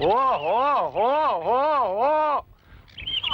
હો હો હો હો હો.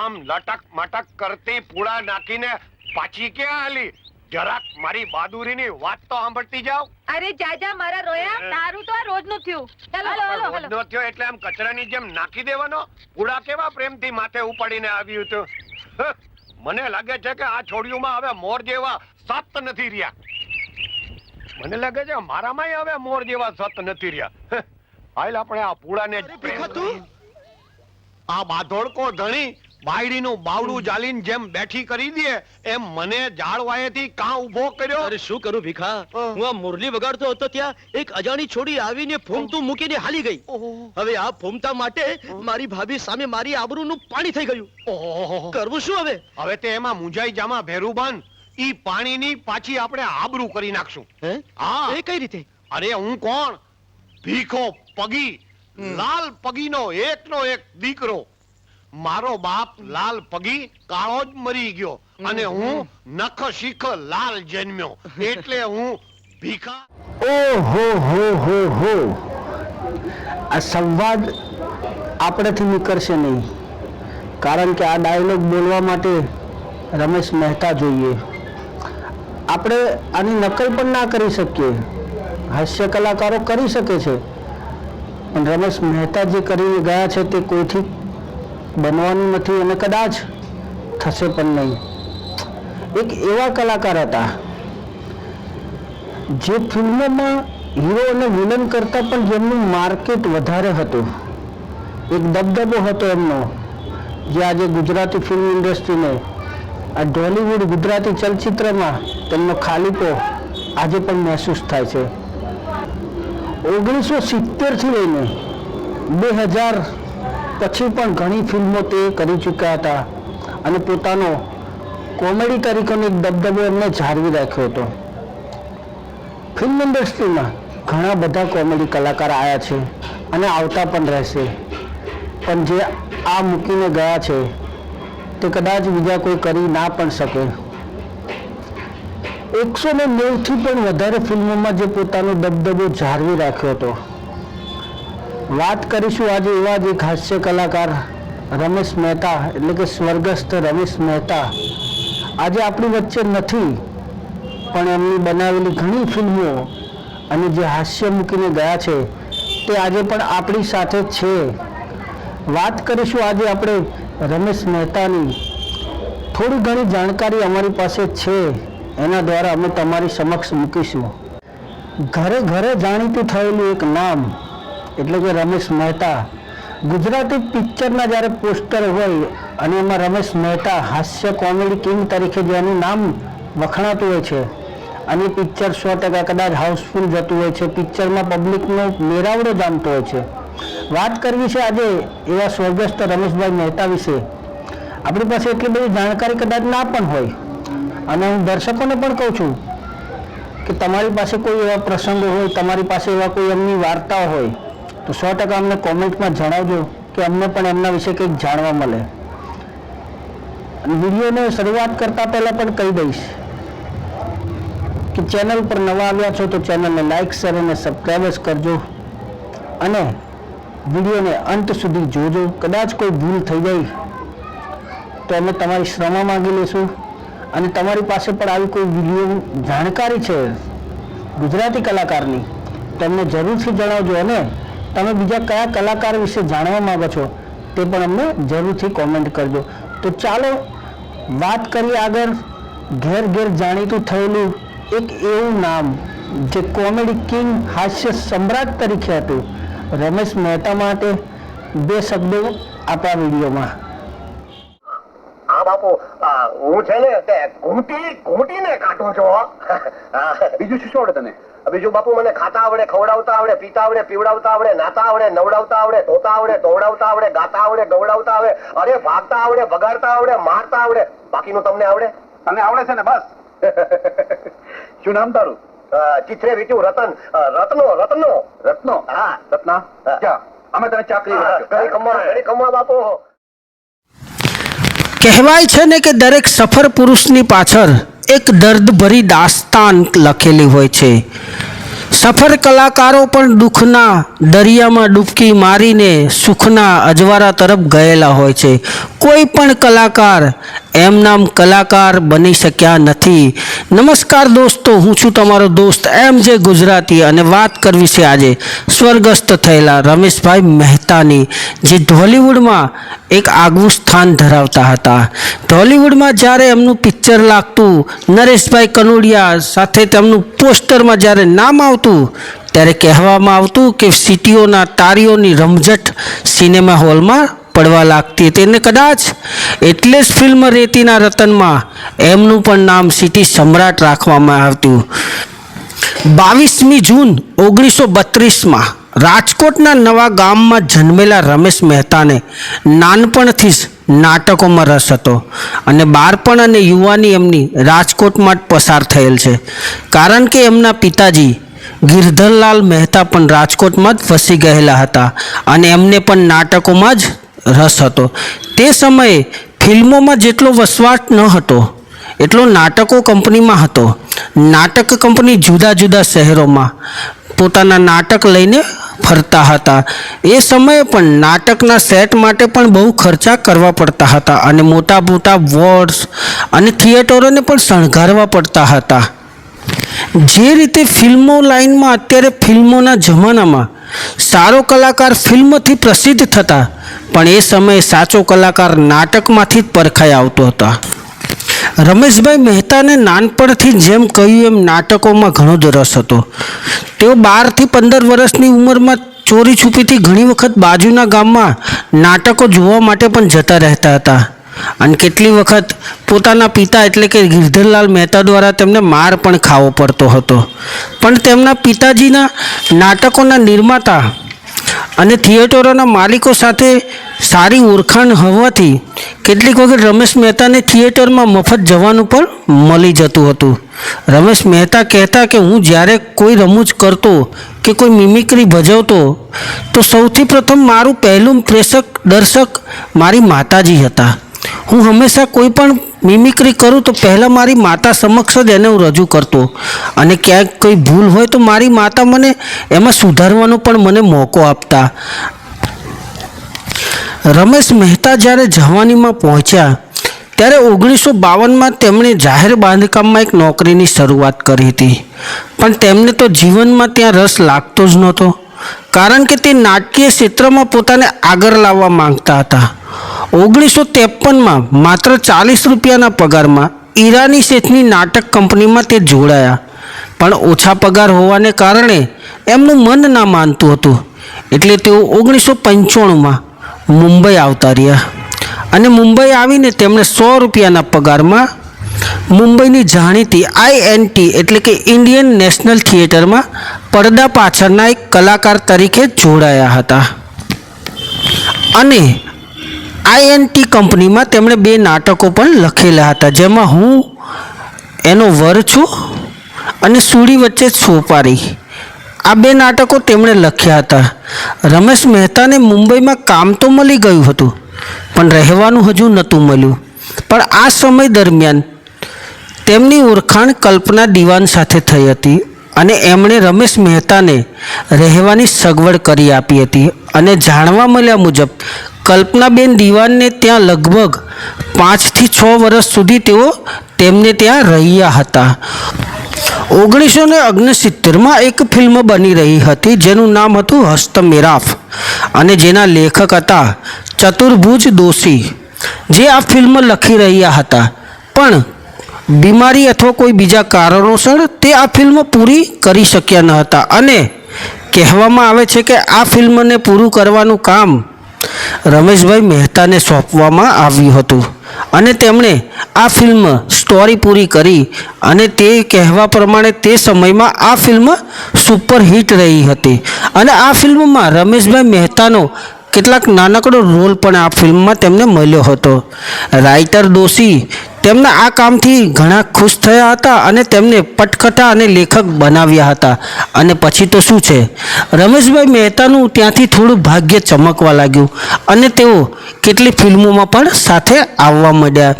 આમ લટક મટક કરતી પૂળા નાખીને પાછી ક્યાં હાલી? જરાક મારી બહાદુરીની વાત તો સાંભળતી જાવ અરે જાજા મારા રોયા. તારું તો આ રોજનું થયું. ચાલો હાલો હાલો રોજનો થયો એટલે આમ કચરાની જેમ નાખી દેવાનો? પૂળા કેવા પ્રેમથી માથે ઉપાડીને આવ્યું હતું મને લાગે છે કે આ છોડિયુંમાં હવે મોર જેવા સત નથી રહ્યા. મને લાગે છે મારામાંય હવે મોર જેવા સત નથી રહ્યા. હાલ આપણે આ જ પ્રેમ આ બાધોડકો ધણી બાયડીનું બાવડું જાલીન જેમ બેઠી કરી દે એમ મને જાળવાયેથી કાં ઊભો કર્યો? અરે શું કરું ભીખા? હા. હું આ મુરલી વગાડતો હતો ત્યાં એક અજાણી છોડી આવીને ફૂમતું મૂકીને હાલી ગઈ. ઓહો. હવે આ ફૂમતા માટે મારી ભાભી સામે મારી આબરૂનું પાણી થઈ ગયું. ઓહો. કરવું શું હવે? હવે તે એમાં મુંજાઈ જામા ભેરું બાંધ. ઈ પાણીની પાછી આપણે આબરૂ કરી નાખશું. હે? હા. એ કઈ રીતે? અરે હું કોણ? ભીખો પગી લાલ પગીનો એકનો એક દીકરો. મારો બાપ લાલ પગી કાળો જ મરી ગયો. અને હું નખ શીખ લાલ જન્મ્યો. એટલે હું ભીખા ઓહો હો હો હો. આ સંવાદ આપણેથી નીકળશે નહીં. કારણ કે આ ડાયલોગ બોલવા માટે રમેશ મહેતા જોઈએ. આપણે આની નકલ પણ ના કરી શકીએ. હાસ્ય કલાકારો કરી શકે છે. પણ રમેશ મહેતા જે કરીને ગયા છે તે કોઈથી બનવાનું નથી અને કદાચ થશે પણ નહીં. એક એવા કલાકાર હતા જે ફિલ્મોમાં હીરો અને વિલન કરતાં પણ જેમનું માર્કેટ વધારે હતું. એક દબદબો હતો એમનો, જે આજે ગુજરાતી ફિલ્મ ઇન્ડસ્ટ્રીને આ ઢોલિવૂડ ગુજરાતી ચલચિત્રમાં તેમનો ખાલીપો આજે પણ મહેસૂસ થાય છે. ઓગણીસો સિત્તેરથી લઈને બે હજાર પછી પણ ઘણી ફિલ્મો તે કરી ચૂક્યા હતા. અને પોતાનો કોમેડી તરીકેનો એક દબદબો એમને જાળવી રાખ્યો હતો. ફિલ્મ ઇન્ડસ્ટ્રીમાં ઘણા બધા કોમેડી કલાકાર આવ્યા છે અને આવતા પણ રહેશે. પણ જે આ મૂકીને ગયા છે તે કદાચ બીજા કોઈ કરી ના પણ શકે. એકસો ને નેવથી પણ વધારે ફિલ્મોમાં જે પોતાનો દબદબો જાળવી રાખ્યો હતો. વાત કરીશું આજે એવા જ એક હાસ્ય કલાકાર રમેશ મહેતા, એટલે કે સ્વર્ગસ્થ રમેશ મહેતા. આજે આપણી વચ્ચે નથી, પણ એમની બનાવેલી ઘણી ફિલ્મો અને જે હાસ્ય મૂકીને ગયા છે, તે આજે પણ આપણી સાથે છે. વાત કરીશું આજે આપણે રમેશ મહેતાની. થોડી ઘણી જાણકારી અમારી પાસે છે. એના દ્વારા અમે તમારી સમક્ષ મૂકીશું. ઘરે ઘરે જાણીતું થયેલું એક નામ, એટલે કે રમેશ મહેતા. ગુજરાતી પિક્ચરના જ્યારે પોસ્ટર હોય અને એમાં રમેશ મહેતા હાસ્ય કોમેડી કિંગ તરીકે જેનું નામ વખણાતું હોય છે, અને પિક્ચર સો ટકા કદાચ હાઉસફુલ જતું હોય છે, પિક્ચરમાં પબ્લિકનો મેરાવડો જામતો હોય છે. વાત કરવી છે આજે એવા સ્વર્ગસ્થ રમેશભાઈ મહેતા વિશે. આપણી પાસે એટલી બધી જાણકારી કદાચ ના પણ હોય. અને હું દર્શકોને પણ કહું છું કે તમારી પાસે કોઈ એવા પ્રસંગો હોય, તમારી પાસે એવા કોઈ એમની વાર્તાઓ હોય, તો સો ટકા અમને કોમેન્ટમાં જણાવજો કે અમને પણ એમના વિશે કંઈક જાણવા મળે. અને વિડીયોને શરૂઆત કરતા પહેલાં પણ કહી દઈશ કે ચેનલ પર નવા આવ્યા છો તો ચેનલને લાઇક શેર અને સબસ્ક્રાઈબ કરજો અને વિડીયોને અંત સુધી જોજો. કદાચ કોઈ ભૂલ થઈ જાય તો અમે તમારી ક્ષમા માંગી લઈશું અને તમારી પાસે પણ આવી કોઈ વીડિયો જાણકારી છે? ગુજરાતી કલાકારની, તમને જરૂરથી જણાવજો અને તમે બીજા કયા કલાકાર વિશે જાણવા માંગો છો તે પણ અમને જરૂરથી કોમેન્ટ કરજો. તો ચાલો, વાત કરીએ આગળ. ઘેર ઘેર જાણીતું થયેલું એક એવું નામ જે કોમેડી કિંગ હાસ્ય સમ્રાટ તરીકે હતું. રમેશ મહેતા માટે બે શબ્દો આપણા વિડીયોમાં. હા બાપુ હું છે ને તે ઘૂંટી ઘૂંટીને કાઢું છું બીજું શું આવડે તને? બીજું બાપુ મને ખાતા આવડે ખવડાવતા આવડે પીતા આવડે પીવડાવતા આવડે નાતા આવડે નવડાવતા આવડે ધોતા આવડે ધોવડાવતા આવડે ગાતા આવડે ગવડાવતા આવડે અરે ભાગતા આવડે ભગાડતા આવડે મારતા આવડે બાકીનું તમને આવડે? તને આવડે છે ને બસ. શું નામ તારું? ચિત્રે વીટ્યું રતન. રત્નો રત્નો. રત્નો? હા. રત્ના? અમે તને ચાકરી ઘણી કમવા ઘણી કમવા બાપુ. કહેવાય છે ને કે દરેક સફર પુરુષની પાછળ એક દર્દભરી દાસ્તાન લખેલી હોય છે. સફર કલાકારો પણ દુઃખના દરિયામાં ડૂબકી મારીને સુખના અજવારા તરફ ગયેલા હોય છે. કોઈ પણ કલાકાર એમ નામ કલાકાર બની શક્યા નથી. નમસ્કાર દોસ્તો, હું છું તમારો દોસ્ત એમ જે ગુજરાતી અને વાત કરવી છે આજે સ્વર્ગસ્થ થયેલા રમેશભાઈ મહેતાની, જે ઢોલિવૂડમાં એક આગવું સ્થાન ધરાવતા હતા. ઢોલિવૂડમાં જ્યારે એમનું પિક્ચર લાગતું, નરેશભાઈ કનોડિયા સાથે તેમનું પોસ્ટરમાં જ્યારે નામ આવતું, ત્યારે કહેવામાં આવતું કે સિટીઓના તારીઓની રમઝટ સિનેમા હોલમાં પડવા લાગતી હતી. અને કદાચ એટલે જ ફિલ્મ રેતીના રતનમાં એમનું પણ નામ સિટી સમ્રાટ રાખવામાં આવતું. બાવીસમી જૂન ઓગણીસો બત્રીસમાં રાજકોટના નવા ગામમાં જન્મેલા રમેશ મહેતાને નાનપણથી જ નાટકોમાં રસ હતો. અને બાળપણ અને યુવાની એમની રાજકોટમાં જ પસાર થયેલ છે. કારણ કે એમના પિતાજી ગિરધરલાલ મહેતા પણ રાજકોટમાં જ વસી ગયેલા હતા. અને એમને પણ નાટકોમાં જ રસ હતો. તે સમયે ફિલ્મોમાં જેટલો વસવાટ ન હતો, એટલો નાટકો કંપનીમાં હતો. નાટક કંપની જુદા જુદા શહેરોમાં પોતાના નાટક લઈને ફરતા હતા. એ સમયે પણ નાટકના સેટ માટે પણ બહુ ખર્ચા કરવા પડતા હતા અને મોટા મોટા વોર્ડ્સ અને થિયેટરોને પણ શણગારવા પડતા હતા. જે રીતે ફિલ્મો લાઇનમાં અત્યારે ફિલ્મોના જમાનામાં સારો કલાકાર ફિલ્મથી પ્રસિદ્ધ થતા, પણ એ સમયે સાચો કલાકાર નાટકમાંથી જ પરખાઈ આવતો હતો. રમેશભાઈ મહેતાને નાનપણથી જેમ કહ્યું એમ નાટકોમાં ઘણો જ રસ હતો. તેઓ બારથી પંદર વર્ષની ઉંમરમાં ચોરી છુપીથી ઘણી વખત બાજુના ગામમાં નાટકો જોવા માટે પણ જતા રહેતા હતા. અને કેટલી વખત પોતાના પિતા એટલે કે ગિરધરલાલ મહેતા દ્વારા તેમને માર પણ ખાવો પડતો હતો. પણ તેમના પિતાજીના નાટકોના નિર્માતા અને થિયેટરોના માલિકો સાથે સારી ઓળખાણ હોવાથી કેટલીક વખત રમેશ મહેતાને થિયેટરમાં મફત જવાનું પણ મળી જતું હતું. રમેશ મહેતા કહેતા કે હું જ્યારે કોઈ રમૂજ કરતો કે કોઈ મિમિક્રી ભજવતો તો સૌથી પ્રથમ મારું પહેલું પ્રેક્ષક દર્શક મારી માતાજી હતા. હું હંમેશા કોઈ પણ મિમિક્રી કરું તો પહેલાં મારી માતા સમક્ષ જ એને હું રજૂ કરતો. અને ક્યાંક કોઈ ભૂલ હોય તો મારી માતા મને એમાં સુધારવાનો પણ મને મોકો આપતા. રમેશ મહેતા જ્યારે જવાનીમાં પહોંચ્યા, ત્યારે ઓગણીસો બાવનમાં તેમણે જાહેર બાંધકામમાં એક નોકરીની શરૂઆત કરી હતી. પણ તેમને તો જીવનમાં ત્યાં રસ લાગતો જ નહોતો. કારણ કે તે નાટકીય ક્ષેત્રમાં પોતાને આગળ લાવવા માંગતા હતા. ઓગણીસો ત્રેપનમાં માત્ર ચાલીસ રૂપિયાના પગારમાં ઈરાની શેઠની નાટક કંપનીમાં તે જોડાયા. પણ ઓછા પગાર હોવાને કારણે એમનું મન ના માનતું હતું. એટલે તેઓ ઓગણીસો પંચાણુંમાં મુંબઈ આવતા રહ્યા. અને મુંબઈ આવીને તેમણે સો રૂપિયાના પગારમાં મુંબઈની જાણીતી આઈએનટી એટલે કે ઇન્ડિયન નેશનલ થિયેટરમાં પડદા પાછળના એક કલાકાર તરીકે જોડાયા હતા. અને આઈએનટી કંપનીમાં તેમણે બે નાટકો પણ લખેલા હતા. જેમાં હું, એનો વર છું અને સુડી વચ્ચે સોપારી. આ બે નાટકો તેમણે લખ્યા હતા. રમેશ મહેતાને મુંબઈમાં કામ તો મળી ગયું હતું, પણ રહેવાનું હજુ નહોતું મળ્યું. પણ આ સમય દરમિયાન તેમની ઓળખાણ કલ્પના દિવાન સાથે થઈ હતી અને એમણે રમેશ મહેતાને રહેવાની સગવડ કરી આપી હતી અને જાણવા મળ્યા મુજબ કલ્પનાબેન દિવાનને ત્યાં લગભગ પાંચથી છ વર્ષ સુધી તેઓ તેમને ત્યાં રહ્યા હતા. ઓગણીસો ને ઓગણસિત્તેરમાં એક ફિલ્મ બની રહી હતી, જેનું નામ હતું હસ્ત મેરાફ અને જેના લેખક હતા ચતુર્ભુજ દોશી, જે આ ફિલ્મ લખી રહ્યા હતા. પણ બીમારી અથવા કોઈ બીજા કારણોસર તે આ ફિલ્મ પૂરી કરી શક્યા ન હતા અને કહેવામાં આવે છે કે આ ફિલ્મને પૂરું કરવાનું કામ રમેશભાઈ મહેતાને સોંપવામાં આવ્યું હતું અને તેમણે આ ફિલ્મ સ્ટોરી પૂરી કરી અને તે કહેવા પ્રમાણે તે સમયમાં આ ફિલ્મ સુપરહિટ રહી હતી. અને આ ફિલ્મમાં રમેશભાઈ મહેતાનો કેટલાક નાનકડો રોલ પણ આ ફિલ્મમાં તેમને મળ્યો હતો. રાઇટર દોશી તેમના આ કામથી ઘણા ખુશ થયા હતા અને તેમને પટકથા અને લેખક બનાવ્યા હતા. અને પછી તો શું છે? રમેશભાઈ મહેતાનું ત્યાંથી થોડું ભાગ્ય ચમકવા લાગ્યું અને તેઓ કેટલી ફિલ્મોમાં પણ સાથે આવવા માંડ્યા.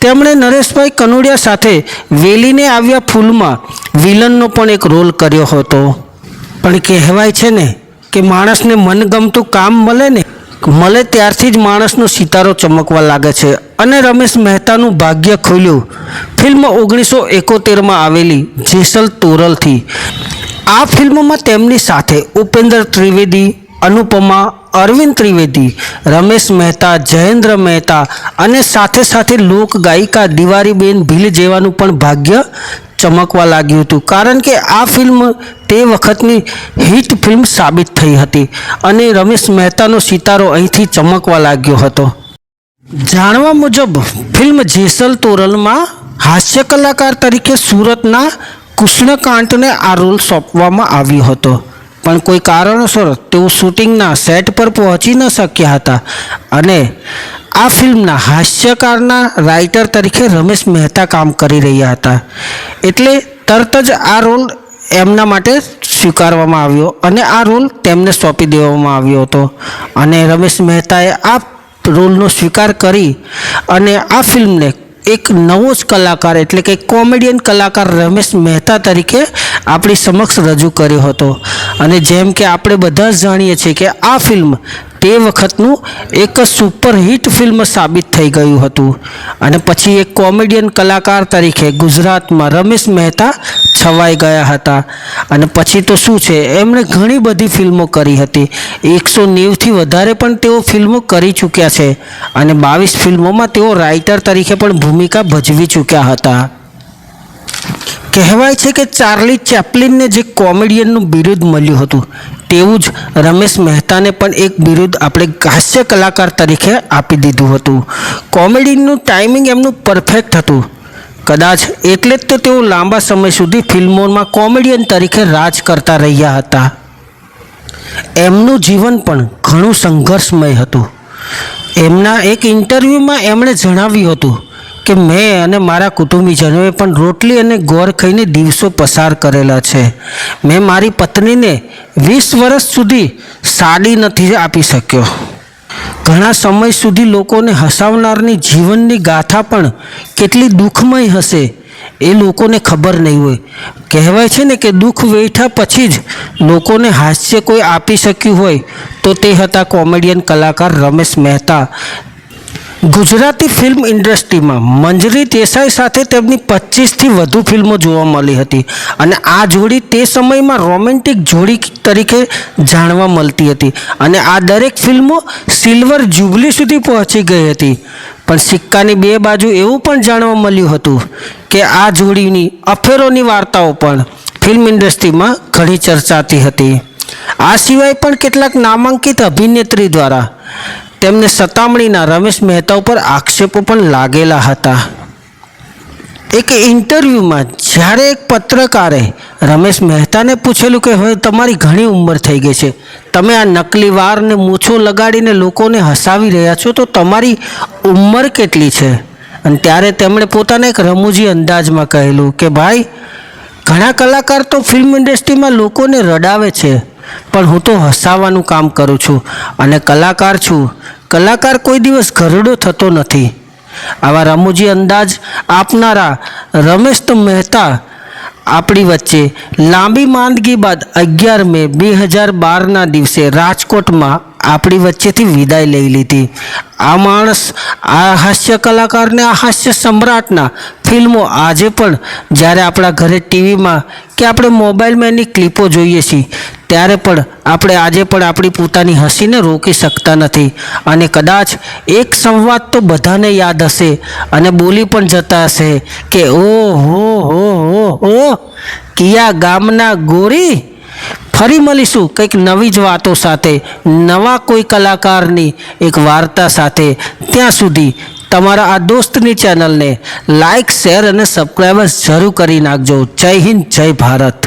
તેમણે નરેશભાઈ કનોડિયા સાથે વેલીને આવ્યા ફૂલમાં વિલનનો પણ એક રોલ કર્યો હતો. પણ કહેવાય છે ને કે માણસને મનગમતું કામ મળે ને મળે ત્યારથી જ માણસનો સિતારો ચમકવા લાગે છે અને રમેશ મહેતાનું ભાગ્ય ખુલ્યું. ફિલ્મ ઓગણીસો એકોતેરમાં આવેલી જેસલ તોરલથી. આ ફિલ્મમાં તેમની સાથે ઉપેન્દ્ર ત્રિવેદી, અનુપમા, અરવિંદ ત્રિવેદી, રમેશ મહેતા, જયેન્દ્ર મહેતા અને સાથે સાથે લોક ગાયિકા દિવારીબેન ભીલ જેવાનું પણ ભાગ્ય ચમકવા લાગ્યું હતું. કારણ કે આ ફિલ્મ તે વખતની હિટ ફિલ્મ સાબિત થઈ હતી અને રમેશ મહેતાનો સિતારો અહીંથી ચમકવા લાગ્યો હતો. જાણવા મુજબ, ફિલ્મ જેસલ તોરલમાં હાસ્ય કલાકાર તરીકે સુરતના કૃષ્ણકાંતને આ રોલ સોંપવામાં આવ્યો હતો. પણ કોઈ કારણોસર તેઓ શૂટિંગના સેટ પર પહોંચી ન શક્યા હતા. અને આ ફિલ્મના હાસ્યકારના રાઇટર તરીકે રમેશ મહેતા કામ કરી રહ્યા હતા. એટલે તરત જ આ રોલ એમના માટે સ્વીકારવામાં આવ્યો અને આ રોલ તેમને સોંપી દેવામાં આવ્યો હતો. અને રમેશ મહેતાએ આ રોલનો સ્વીકાર કરી અને આ ફિલ્મને એક નવો જ કલાકાર એટલે કે કોમેડિયન કલાકાર રમેશ મહેતા તરીકે આપણી સમક્ષ રજૂ કર્યો હતો. અને જેમ કે આપણે બધા જ જાણીએ છીએ કે આ ફિલ્મ તે વખતનું એક સુપરહિટ ફિલ્મ સાબિત થઈ ગયું હતું. અને પછી એક કોમેડિયન કલાકાર તરીકે ગુજરાતમાં રમેશ મહેતા છવાઈ ગયા હતા. અને પછી તો શું છે, એમણે ઘણી બધી ફિલ્મો કરી હતી. એકસો નેવથી વધારે પણ તેઓ ફિલ્મો કરી ચૂક્યા છે. અને બાવીસ ફિલ્મોમાં તેઓ રાઇટર તરીકે પણ ભૂમિકા ભજવી ચૂક્યા હતા. કહેવાય છે કે ચાર્લી ચેપ્લિનને જે કોમેડિયનનું બિરુદ મળ્યું હતું, તેવું જ રમેશ મહેતાને પણ એક બિરુદ આપણે હાસ્ય કલાકાર તરીકે આપી દીધું હતું. કોમેડીનું ટાઈમિંગ એમનું પરફેક્ટ હતું. કદાચ એટલે જ તો તેઓ લાંબા સમય સુધી ફિલ્મોમાં કોમેડિયન તરીકે રાજ કરતા રહ્યા હતા. એમનું જીવન પણ ઘણું સંઘર્ષમય હતું. એમના એક ઇન્ટરવ્યૂમાં એમણે જણાવ્યું હતું કે મેં અને મારા કુટુંબીજનોએ પણ રોટલી અને ગોળ ખાઈને દિવસો પસાર કરેલા છે. મેં મારી પત્નીને વીસ વર્ષ સુધી સાડી નથી આપી શક્યો. ઘણા સમય સુધી લોકોને હસાવનારની જીવનની ગાથા પણ કેટલી દુઃખમય હશે એ લોકોને ખબર નહીં હોય. કહેવાય છે ને કે દુઃખ વેઠા પછી જ લોકોને હાસ્ય કોઈ આપી શક્યું હોય તો તે હતા કોમેડિયન કલાકાર રમેશ મહેતા. ગુજરાતી ફિલ્મ ઇન્ડસ્ટ્રીમાં મંજરી દેસાઈ સાથે તેમની પચીસથી વધુ ફિલ્મો જોવા મળી હતી અને આ જોડી તે સમયમાં રોમેન્ટિક જોડી તરીકે જાણવા મળતી હતી અને આ દરેક ફિલ્મો સિલ્વર જ્યુબલી સુધી પહોંચી ગઈ હતી. પણ સિક્કાની બે બાજુ એવું પણ જાણવા મળ્યું હતું કે આ જોડીની અફેરોની વાર્તાઓ પણ ફિલ્મ ઇન્ડસ્ટ્રીમાં ઘણી ચર્ચાતી હતી. આ સિવાય પણ કેટલાક નામાંકિત અભિનેત્રી દ્વારા તેમને સતામણીના રમેશ મહેતા ઉપર આક્ષેપો પણ લાગેલા હતા. એક ઇન્ટરવ્યૂમાં જ્યારે એક પત્રકારે રમેશ મહેતાને પૂછેલું કે, હવે તમારી ઘણી ઉંમર થઈ ગઈ છે. તમે આ નકલી વારને મૂછો લગાડીને લોકોને હસાવી રહ્યા છો તો તમારી ઉંમર કેટલી છે? અને ત્યારે તેમણે પોતાના એક રમૂજી અંદાજમાં કહેલું કે, ભાઈ, ઘણા કલાકાર તો ફિલ્મ ઇન્ડસ્ટ્રીમાં લોકોને રડાવે છે. પણ હું તો હસાવવાનું કામ કરું છું અને કલાકાર છું. કલાકાર કોઈ દિવસ ઘરડો થતો નથી. આવા રમૂજી અંદાજ આપનારા રમેશ મહેતા આપણી વચ્ચે. લાંબી માંદગી બાદ અગિયાર મે બે હજાર બારના દિવસે રાજકોટમાં આપણી વચ્ચેથી વિદાય લઈ લીધી. આ માણસ, આ હાસ્ય કલાકારને, આ હાસ્ય સમ્રાટના ફિલ્મો આજે પણ જ્યારે આપણા ઘરે ટીવીમાં કે આપણે મોબાઈલમાં એની ક્લિપો જોઈએ છીએ, ત્યારે પણ આપણે આજે પણ આપણી પોતાની હસીને રોકી શકતા નથી. અને કદાચ એક સંવાદ તો બધાને યાદ હશે અને બોલી પણ જતા હશે કે ઓ હો હો હો હો, કિયા ગામના ગોરી ફરી મળીશું કંઈક નવી જ વાતો સાથે, નવા કોઈ કલાકારની એક વાર્તા સાથે. ત્યાં સુધી તમારા આ દોસ્તની ચેનલને લાઇક શેર અને સબસ્ક્રાઈબર્સ જરૂર કરી નાખજો. જય હિન્દ, જય ભારત.